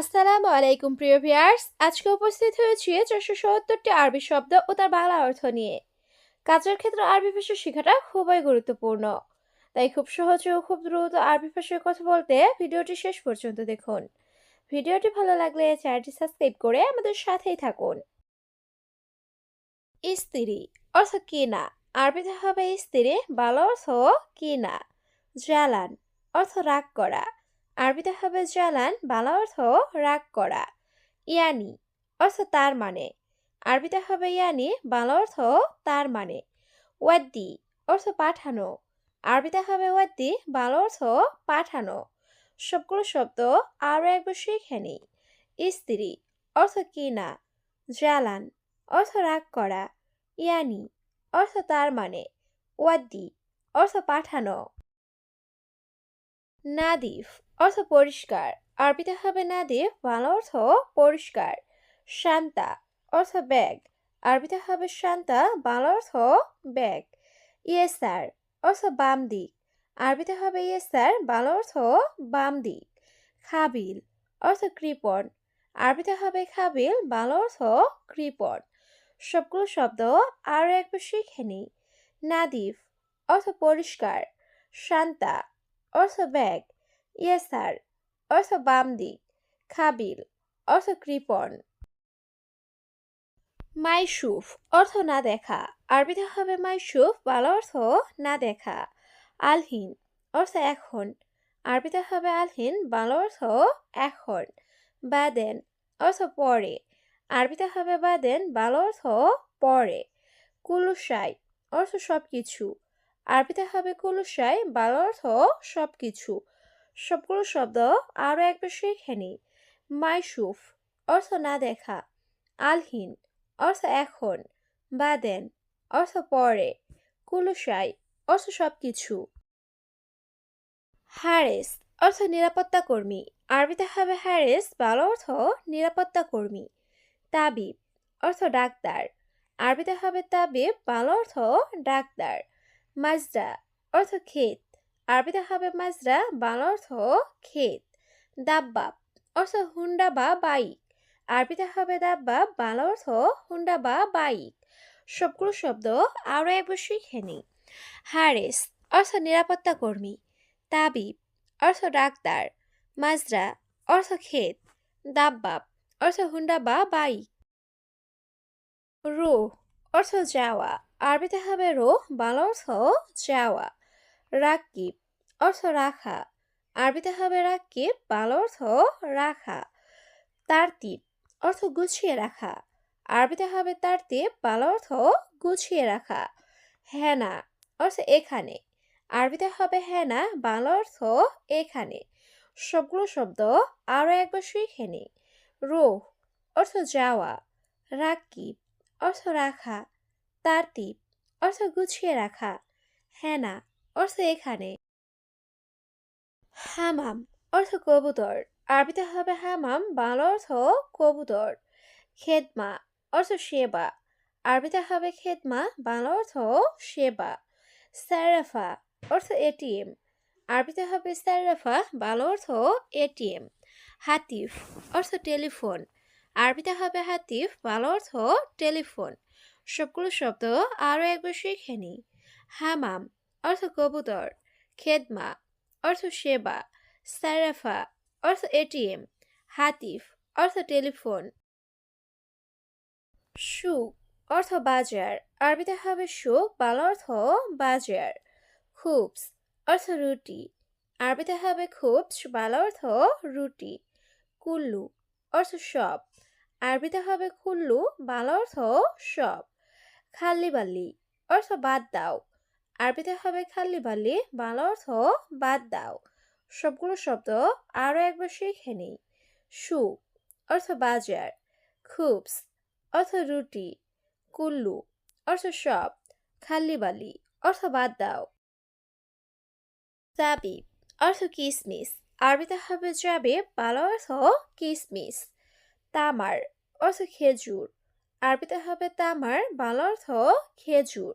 আসসালামু আলাইকুম, প্রিয় ভিউয়ার্স। আজকে উপস্থিত হয়েছি চারশো সত্তরটি আরবি শব্দ ও তার বাংলা অর্থ নিয়ে। কাজের ক্ষেত্রে আরবি ভাষা শেখাটা খুবই গুরুত্বপূর্ণ। তাই খুব সহজে ও খুব দ্রুত আরবি ভাষায় কথা বলতে ভিডিওটি শেষ পর্যন্ত দেখুন। ভিডিওটি ভালো লাগলে চ্যানেলটি সাবস্ক্রাইব করে আমাদের সাথেই থাকুন। স্ত্রী অর্থ কিনা আরবিতে হবে স্ত্রী বাংলা অর্থ কিনা জ্বালান অর্থ রাগ করা। আরবিতে হবে জ্বালান বাংলা অর্থ রাগ করা। ইয়ানি, অর্থ তার মানে। আরবিতে হবে ইয়ানি, বাংলা অর্থ তার মানে। ওয়াদ্দি, অর্থ পাঠানো। আরবিতে হবে ওয়াদ্দি, বাংলা অর্থ পাঠানো। সবগুলো শব্দ আরও একবার শিখে নিই। স্ত্রী অর্থ কিনা। জ্বালান অর্থ রাগ করা। ইয়ানি, অর্থ তার মানে। ওয়াদ্দি, অর্থ পাঠানো। নাদিফ অর্থ পরিষ্কার। আরবিতে হবে নাদিফ বাংলা অর্থ পরিষ্কার। শান্তা, অর্থ ব্যাগ। আরবিতে হবে শান্তা, বাংলা অর্থ ব্যাগ। ইয়েসার অর্থ বাম দিক। আরবিতে হবে ইয়েসার বাংলা অর্থ বাম দিক। খাবিল, অর্থ কৃপণ। আরবিতে হবে খাবিল, বাংলা অর্থ কৃপণ। সবগুলো শব্দ আরও একবার শিখে নিই। নাদিফ, অর্থ পরিষ্কার। শান্তা, অর্থ ব্যাগ। ইয়েসার অর্থ বাম দিক খাবিল অর্থ কৃপণ মাইসুফ অর্থ না দেখা। আরবিতে হবে মাইসুফ বাংলা অর্থ না দেখা। আলহিন অর্থ এখন। আরবিতে হবে আলহিন বাংলা অর্থ এখন। বাদেন অর্থ পরে। আরবিতে হবে বাদেন বাংলা অর্থ পরে। কুলুসাই অর্থ সব কিছু আরবিতে হবে কুলুসাই বাংলা অর্থ সব কিছু সবগুলো শব্দ আরও একবার শিখে নিই মাইসুফ অর্থ না দেখা। আলহিন, অর্থ এখন। বাদেন, অর্থ পরে। কুলুসাই, অর্থ সব কিছু হ্যারেস অর্থ নিরাপত্তা কর্মী। আরবিতে হবে হ্যারেস বাংলা অর্থ নিরাপত্তা কর্মী। তাবিব, অর্থ ডাক্তার। আরবিতে হবে তাবিব বাংলা অর্থ ডাক্তার। মাজরা অর্থ ক্ষেত। আরবিতে হবে মাজরা, বাংলা অর্থ ক্ষেত। দাব্বাব অর্থ হুন্ডা বা বাইক। আরবিতে হবে দাব্বাব, বাংলা অর্থ হুন্ডা বা বাইক। সবগুলো শব্দ আরও একবার শিখে নিই হারেস অর্থ নিরাপত্তা কর্মী। তাবিব অর্থ ডাক্তার। মাজরা অর্থ ক্ষেত। দাব্বাব অর্থ হুন্ডা বা বাইক। রুহ অর্থ যাওয়া। আরবিতে হবে রোহ বাংলা অর্থ যাওয়া। রাকিব, অর্থ রাখা। আরবিতে হবে রাকিব, বাংলা অর্থ রাখা। তারতিব, অর্থ গুছিয়ে রাখা। আরবিতে হবে তারতিব, বাংলা অর্থ গুছিয়ে রাখা। হেনা, অর্থ এখানে। আরবিতে হবে হেনা, বাংলা অর্থ এখানে। সবগুলো শব্দ আরও একবার শিখে নিই রোহ, অর্থ যাওয়া। রাকিব, অর্থ রাখা। তারতিব, অর্থ গুছিয়ে রাখা। হেনা অর্থ এখানে। হামাম অর্থ কবুতর। আরবিতে হবে হামাম বাংলা অর্থ কবুতর। খেদমা, অর্থ সেবা। আরবিতে হবে, খেদমা, বাংলা অর্থ সেবা। স্যারাফা, অর্থ এটিএম। আরবিতে হবে, স্যারাফা, বাংলা অর্থ এটিএম। হাতিফ, অর্থ টেলিফোন। আরবিতে হবে, হাতিফ, বাংলা অর্থ টেলিফোন। সবগুলো শব্দ আরও একবার শিখে নিই। হামাম অর্থ কবুতর, খেদমা, অর্থ সেবা সারাফা অর্থ এটিএম, হাতিফ, অর্থ টেলিফোন। সুক অর্থ বাজার, আরবিতে হবে সুক বাংলা অর্থ বাজার। খুবস, অর্থ রুটি, আরবিতে হবে খুবস, বাংলা অর্থ রুটি। কুল্লু, অর্থ সব, আরবিতে হবে কুল্লু, বাংলা অর্থ সব। খাল্লি বাল্লি অর্থ বাদ দাও আরবিতে হবে খাল্লি বাল্লি বাংলা অর্থ বাদ দাও। সবগুলো শব্দ আরও একবার শিখে নিই। সুপ অর্থ বাজার। খুবস, অর্থ রুটি। কুল্লু, অর্থ সব। খাল্লি বালি, অর্থ বাদ দাও। জাবিব অর্থ কিসমিস। আরবিতে হবে জাবিব বাংলা অর্থ কিসমিস। তামার, অর্থ খেজুর। আরবিতে হবে তামার বাংলা অর্থ খেজুর।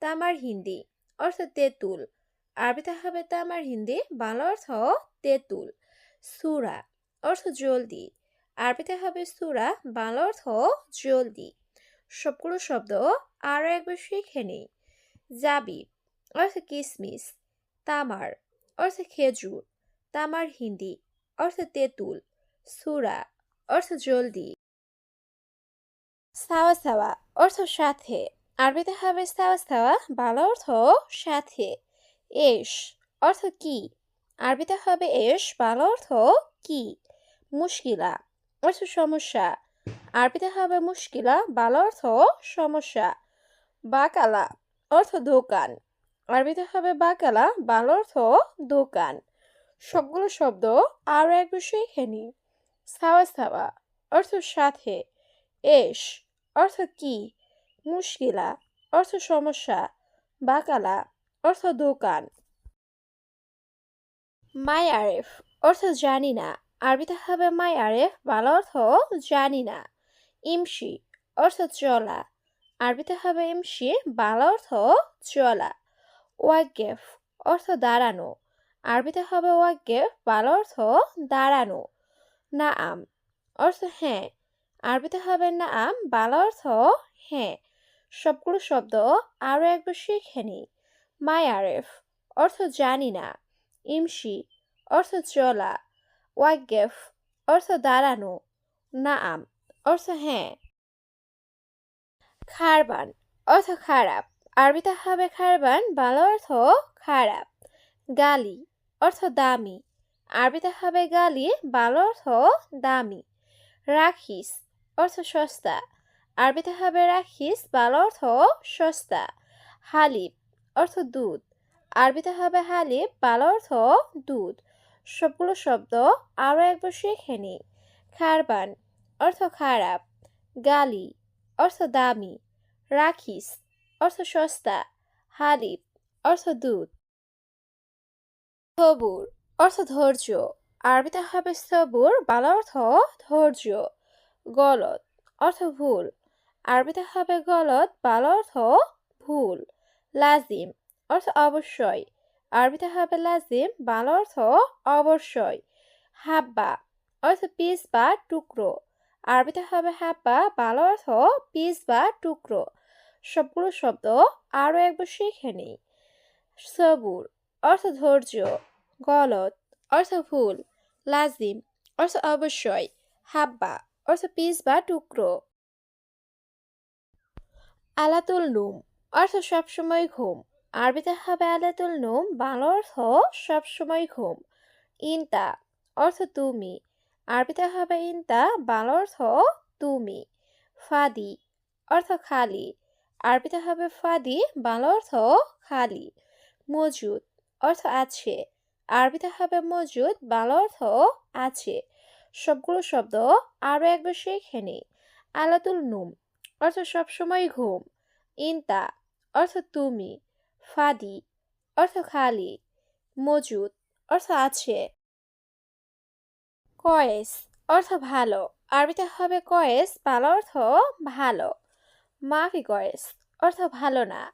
তামার হিন্দি। অর্থ তেঁতুল। আরবিতে হবে তামার হিন্দি, বাংলা অর্থ তেঁতুল। সুরা, অর্থ জলদি। আরবিতে হবে সুরা, বাংলা অর্থ জলদি। সবগুলো শব্দ আরও একবার শিখে নিই। জাবিব অর্থ কিসমিস। তামার, অর্থ খেজুর। তামার হিন্দি, অর্থ তেঁতুল। সুরা, অর্থ জলদি। সাওয়া সাওয়া, অর্থ সাথে। আরবিতে হবে সাওয়া বাংলা অর্থ সাথে। এস অর্থ কি? আরবিতে হবে এস, বাংলা অর্থ কি? মুশকিলা অর্থ সমস্যা। আরবিতে হবে মুশকিলা, বাংলা অর্থ সমস্যা। বাকালা অর্থ দোকান। আরবিতে হবে বাকালা, বাংলা অর্থ দোকান। সবগুলো শব্দ আরও এক বিষয় এখানে সাওয়া সাওয়া অর্থ সাথে। এস অর্থ কি? মুশকিলা, অর্থ সমস্যা, বাকালা, অর্থ দোকান। মাই আরেফ অর্থ জানি না। আরবিতে হবে মাই আরেফ বাংলা অর্থ জানি না। ইমসি অর্থ চলা। আরবিতে হবে ইমসি বাংলা অর্থ চলা। ওয়াগেফ অর্থ দাঁড়ানো। আরবিতে হবে ওয়াগেফ বাংলা অর্থ দাঁড়ানো। না আম অর্থ হ্যাঁ। আরবিতে হবে না আম বাংলা অর্থ হ্যাঁ। সবগুলো শব্দ আরও একবার শিখে নিই। মাই আরেফ, অর্থ জানি না। ইমশি, অর্থ চলা। ওয়াগেফ অর্থ দাঁড়ানো। না আম অর্থ হ্যাঁ। খারবান, অর্থ খারাপ। আরবিতে হবে খারবান, বাংলা অর্থ খারাপ। গালি, অর্থ দামি। আরবিতে হবে গালি, বাংলা অর্থ দামি। রাখিস, অর্থ সস্তা। আরবিতে হবে রাখিস, বাংলা অর্থ সস্তা। হালিব অর্থ দুধ। আরবিতে হবে হালিব বাংলা অর্থ দুধ। সবগুলো শব্দ আরও একবার শিখে নিই খারবান অর্থ খারাপ। গালি অর্থ দামি। রাখিস অর্থ সস্তা। হালিব অর্থ দুধ। সবুর অর্থ ধৈর্য। আরবিতে হবে সবুর, বাংলা অর্থ ধৈর্য। গলত অর্থ ভুল। আরবিতে হবে গলত, বাংলা অর্থ ভুল, লাজিম অর্থ অবশ্যই। আরবিতে হবে লাজিম, বাংলা অর্থ অবশ্যই। হাব্বা অর্থ পিস বা টুকরো। আরবিতে হবে হাব্বা, বাংলা অর্থ পিস বা টুকরো। সবগুলো শব্দ আরও একবার শিখে নিই। সবুর অর্থ ধৈর্য, গলত অর্থ ভুল, লাজিম অর্থ অবশ্যই। হাব্বা অর্থ পিস বা টুকরো। আলাতুল নুম, অর্থ সবসময় ঘুম। আরবিতে হবে আলাতুল নুম, বাংলা অর্থ সবসময় ঘুম। ইনতা, অর্থ তুমি। আরবিতে হবে ইনতা, বাংলা অর্থ তুমি। ফাদি, অর্থ খালি। আরবিতে হবে ফাদি, বাংলা অর্থ খালি। মজুদ, অর্থ আছে। আরবিতে হবে মজুদ, বাংলা অর্থ আছে। সবগুলো শব্দ আরও একবার শিখে নিই। আলাতুল নুম অর্থ সবসময় ঘুম। ইনতা অর্থ তুমি। ফাদি অর্থ খালি। মজুদ অর্থ আছে। কয়েস অর্থ ভালো। আরবিতে হবে কয়েস বাংলা অর্থ ভালো। মাফি কয়েস, অর্থ ভালো না।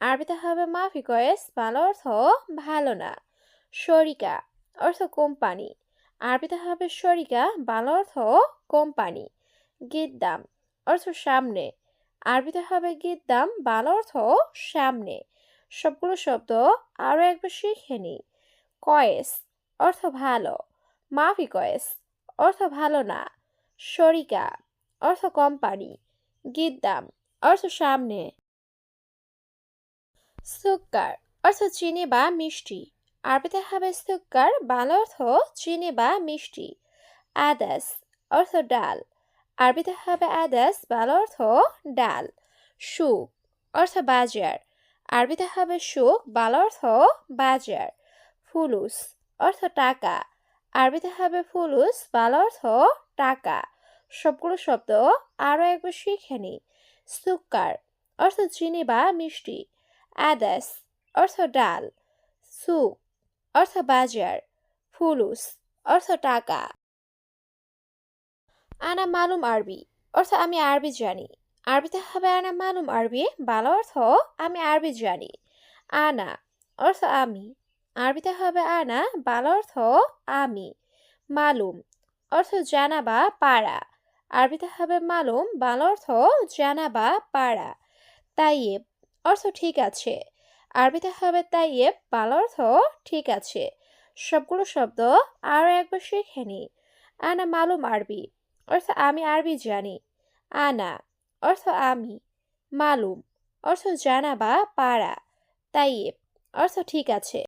আরবিতে হবে মাফি কয়েস বাংলা অর্থ ভালো না। শরিকা, অর্থ কোম্পানি। আরবিতে হবে শরিকা বাংলা অর্থ কোম্পানি। গিদ্দাম অর্থ সামনে। আরবিতে হবে গিদ্দাম বাল অর্থ সামনে। সবগুলো শব্দ আরও একবার শিখে নিই। কয়েস, অর্থ ভালো। মাফি কয়েস, অর্থ ভালো না। শরিকা অর্থ কোম্পানি। গিদ্দাম অর্থ সামনে। সুক্কার, অর্থ চিনি বা মিষ্টি। আরবিতে হবে সুক্কার, বাংলা অর্থ চিনি বা মিষ্টি। আদাস, অর্থ ডাল। আরবিতে হবে আদাস বাংলা অর্থ ডাল। সুখ, অর্থ বাজার। আরবিতে হবে সুখ, বাল অর্থ বাজার। ফুলুস, অর্থ টাকা। আরবিতে হবে ফুলুস, বাল অর্থ টাকা। সবগুলো শব্দ আরও একবার শিখে নিই। সুক্কার, অর্থ চিনি বা মিষ্টি। আদাস অর্থ ডাল। সুক অর্থ বাজার। ফুলুস, অর্থ টাকা। আনা মালুম আরবি, অর্থ আমি আরবি জানি। আরবিতে হবে আনা মালুম আরবি, বাংলা অর্থ আমি আরবি জানি। আনা, অর্থ আমি। আরবিতে হবে আনা, বাংলা অর্থ আমি। মালুম, অর্থ জানা বা পারা। আরবিতে হবে মালুম, বাংলা অর্থ জানা বা পারা। তাইয়েব, অর্থ ঠিক আছে। আরবিতে হবে তাইয়েব, বাংলা অর্থ ঠিক আছে। সবগুলো শব্দ আরও একবার শিখে নি। আনা মালুম আরবি অর্থ আমি আরবি জানি। আনা, অর্থ আমি। মালুম, অর্থ জানা বা পাড়া তাইয়েব অর্থ ঠিক আছে।